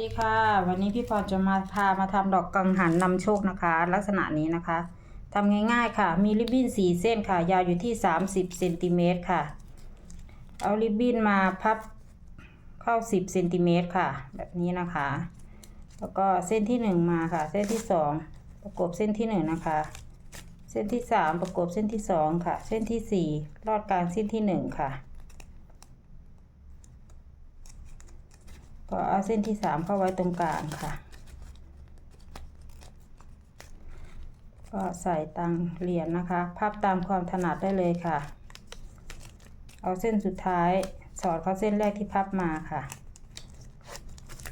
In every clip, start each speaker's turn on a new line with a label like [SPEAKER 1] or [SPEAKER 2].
[SPEAKER 1] ดีค่ะ วันนี้พี่พรจะมาพามาทำดอกกังหันนำโชคนะคะ ลักษณะนี้นะคะทำง่ายๆค่ะ มีริบบิ้นสีเส้นค่ะ ยาวอยู่ที่ 30เซนติเมตรค่ะ เอาริบบิ้นมาพับเข้า 10เซนติเมตรค่ะ แบบนี้นะคะ แล้วก็เส้นที่ 1 มาค่ะ เส้นที่ 2 ประกบเส้นที่ 1 นะคะ เส้นที่ 3 ประกบเส้นที่ 2 ค่ะ เส้นที่ 4 ลอดกลางเส้นที่ 1 ค่ะ ก็เอาเส้นที่สามเข้าไว้ตรงกลางค่ะ ก็ใส่ตังเหรียญนะคะ พับตามความถนัดได้เลยค่ะ เอาเส้นสุดท้ายสอดเข้าเส้นแรกที่พับมาค่ะ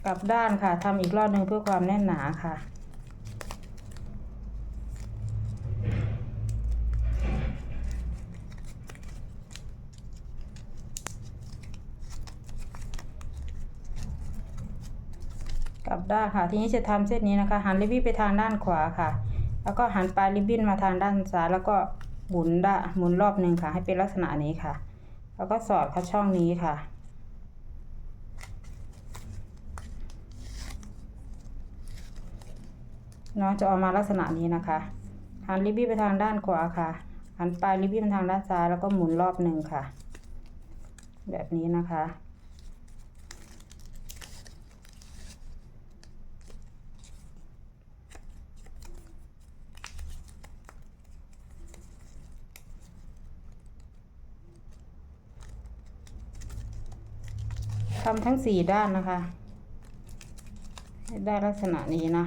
[SPEAKER 1] กลับด้านค่ะทำอีกรอบหนึ่งเพื่อความแน่นหนาค่ะ กลับด้านค่ะ ทีนี้จะทำเส้นนี้นะคะ หันริบบิ้นไปทางด้านขวาค่ะ แล้วก็หันปลายริบบิ้นมาทางด้านซ้ายแล้วก็หมุนด้าหมุนรอบหนึ่งค่ะ ให้เป็นลักษณะนี้ค่ะ แล้วก็สอดเข้าช่องนี้ค่ะ น้องจะออกมาลักษณะนี้นะคะ หันริบบิ้นไปทางด้านขวาค่ะ หันปลายริบบิ้นไปทางด้านซ้ายแล้วก็หมุนรอบหนึ่งค่ะ แบบนี้นะคะ ทำทั้งสี่ด้านนะคะให้ได้ลักษณะนี้นะ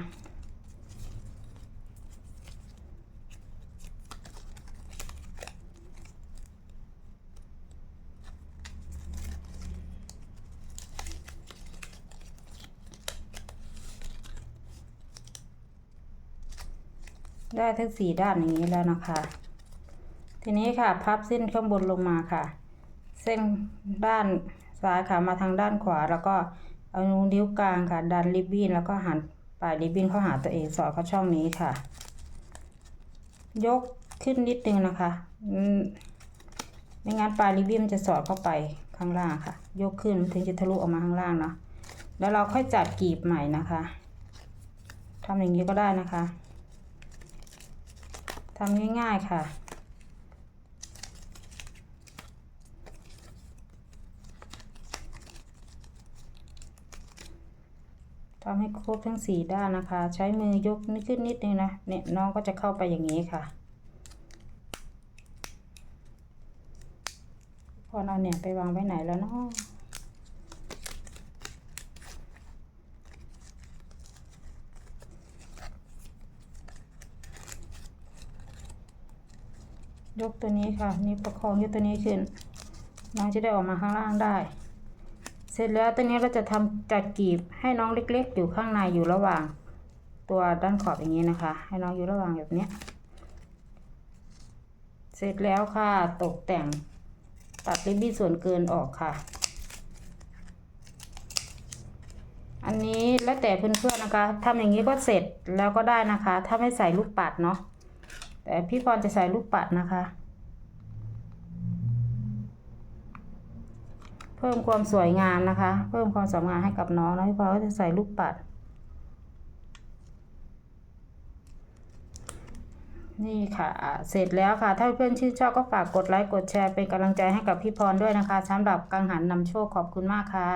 [SPEAKER 1] ได้ทั้งสี่ด้านอย่างนี้แล้วนะคะ ทีนี้ค่ะ พับเส้นข้างบนลงมาค่ะ เส้นด้าน ซ้ายค่ะมาทางด้านขวา แล้วก็เอานิ้วกลางค่ะ ดันริบบิ้นแล้วก็หันปลายริบบิ้นเข้าหาตัวเองสอดเข้าช่องนี้ค่ะ ยกขึ้นนิดนึงนะคะไม่งั้นปลายริบบิ้นจะสอดเข้าไปข้างล่างค่ะ ยกขึ้นถึงจะทะลุออกมาข้างล่างเนาะแล้วเราค่อยจัดกรีบใหม่นะคะทำอย่างนี้ก็ได้นะคะทำง่ายๆค่ะ ทำให้ครบทั้งสี่ด้านนะคะ ใช้มือยกนิดขึ้นนิดนึงนะเนี่ยน้องก็จะเข้าไปอย่างนี้ค่ะพอเอาเนี่ยไปวางไว้ไหนแล้วเนาะยกตัวนี้ค่ะ นี่ประคองยกตัวนี้ขึ้น น้องจะได้ออกมาข้างล่างได้ เสร็จแล้วตัวนี้เราจะทำจัดกีบให้น้องเล็ก ๆ อยู่ข้างในอยู่ระหว่าง ตัวด้านขอบอย่างนี้นะคะ ให้น้องอยู่ระหว่างแบบเนี้ยเสร็จแล้วค่ะตกแต่งตัดริบบิ้นส่วนเกินออกค่ะ อันนี้แล้วแต่เพื่อนๆนะคะทำอย่างนี้ก็เสร็จแล้วก็ได้นะคะ ถ้าไม่ใส่ลูกปัดเนาะแต่พี่พรจะใส่ลูกปัดนะคะ เพิ่มความสวยงามนะคะ เพิ่มความสวยงามให้กับน้องนะพี่พรก็จะใส่ลูกปัด นี่ค่ะ เสร็จแล้วค่ะ ถ้าเพื่อนชื่นชอบก็ฝากกดไลค์ กดแชร์เป็นกำลังใจให้กับพี่พรด้วยนะคะสำหรับกังหันนำโชคขอบคุณมากค่ะ